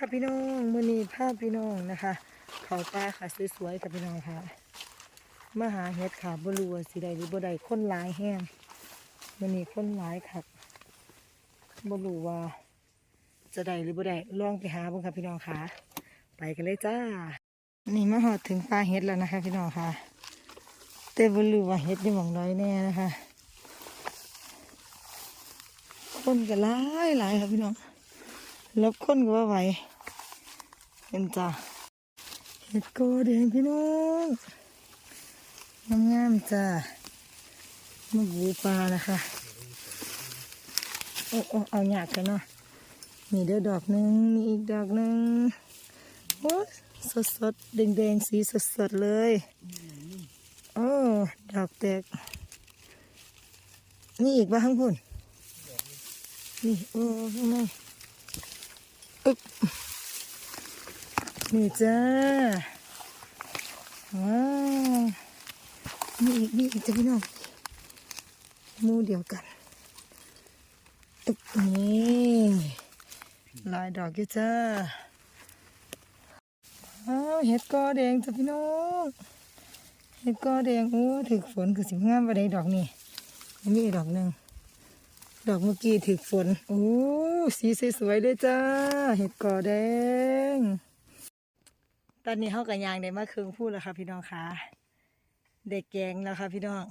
ค่ะพี่น้องมือนี้ภาพพี่น้องนะคะ เขาป้าค่ะสวยๆค่ะพี่น้องค่ะมาหาเห็ดค่ะบรัวสิใดหรือบ่ใดคนลายแห้งมือนี้นลายค่ะบรูว่าจะได้หรือบ่ได้ลองไปหาบ้างค่ะพี่น้องค่ะ ไปกันเลยจ้า นี่มาหอดถึงปลาเห็ดแล้วนะคะ พี่น้องค่ะแต่บรูว่าเห็ดนี่หมองน้อยแน่นะคะคนก็หลายหลายค่ะพี่น้อง ลบคนก็ว่าไหวเห็นจ้ะเห็ดโกแดงพี่น้องงามๆจ้ะมาบูปลานะคะโอ้โอ้เอาหยาดกันเนาะมีเด้อดอกหนึ่งมีอีกดอกหนึ่งโอ้สดสดๆแดงๆสีสดสดเลยโอ้ดอกแตก นี่อีกบ้างพุ่นนี่โอ้ข้างในึ๊บนี่จ้าว้าวมีอีกมีอีกจ้ะพี่น้องมูเดียวกันอึ๊บนี่ลายดอกอยู่จ้าว้าวเห็ดกอแดงจ้ะพี่น้องเห็ดกอแดงโอ้ถึกฝนคือสิงามไปได้ดอกนี่มีอีกดอกหนึ่ง ดอกเมื่อกี้ถึกฝนโอ้สีสวยๆเลยจ้า เห็ดกอแดง ตอนนี้เขากับยางได้มาครึ่งพูดแล้วค่ะพี่น้องค่ะเด็กแกงแล้วค่ะพี่น้อง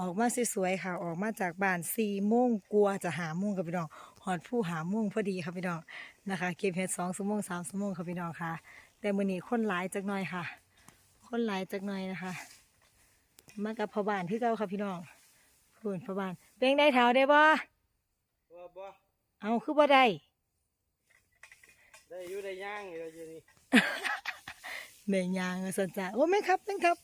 ออกมาสวยๆค่ะ ออกมาจากบ้านสี่โมงกลัวจะหาโมงกับพี่น้องหอดผู้หาโมงพอดีค่ะพี่น้องนะคะ เก็บเห็ดสองชั่วโมงสามชั่วโมงค่ะพี่น้องค่ะ แต่มื้อนี้คนหลายจักหน่อยค่ะ คนหลายจักหน่อยนะคะ มากับพ่อบ้านที่เก่าค่ะพี่น้อง พูนพ่อบ้านเป็นได้เท้าได้บ่บ่บ่เอาคือบ่ได้ได้อยู่ได้ย่างอยู่อยู่นี่แม่ยางสันจ้าโอ้แม่ครับแม่ครับ